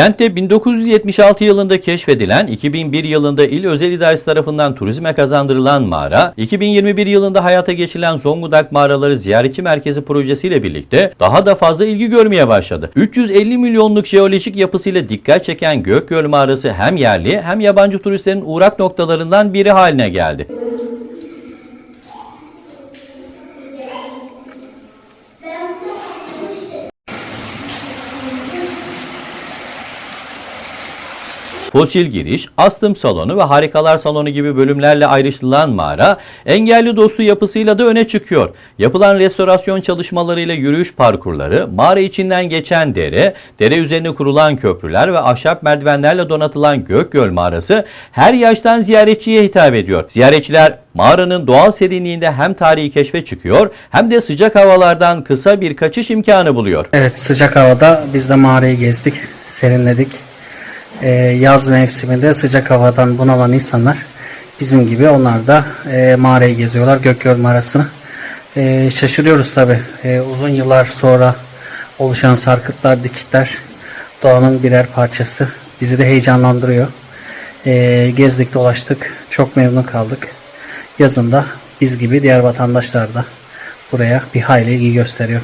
Kentte 1976 yılında keşfedilen, 2001 yılında il özel idaresi tarafından turizme kazandırılan mağara, 2021 yılında hayata geçirilen Zonguldak Mağaraları Ziyaretçi Merkezi projesiyle birlikte daha da fazla ilgi görmeye başladı. 350 milyonluk jeolojik yapısıyla dikkat çeken Gökgöl Mağarası hem yerli hem yabancı turistlerin uğrak noktalarından biri haline geldi. Fosil giriş, astım salonu ve harikalar salonu gibi bölümlerle ayrıştırılan mağara, engelli dostu yapısıyla da öne çıkıyor. Yapılan restorasyon çalışmalarıyla yürüyüş parkurları, mağara içinden geçen dere, dere üzerine kurulan köprüler ve ahşap merdivenlerle donatılan Gökgöl mağarası her yaştan ziyaretçiye hitap ediyor. Ziyaretçiler mağaranın doğal serinliğinde hem tarihi keşfe çıkıyor hem de sıcak havalardan kısa bir kaçış imkanı buluyor. Evet sıcak havada biz de mağarayı gezdik, serinledik. Ee, yaz mevsiminde sıcak havadan bunalan insanlar bizim gibi onlar da e, mağarayı geziyorlar Gökgöl mağarasını. Ee, şaşırıyoruz tabi uzun yıllar sonra oluşan sarkıtlar, dikitler doğanın birer parçası. Bizi de heyecanlandırıyor. Ee, gezdik dolaştık çok memnun kaldık. Yazında biz gibi diğer vatandaşlar da buraya bir hayli ilgi gösteriyor.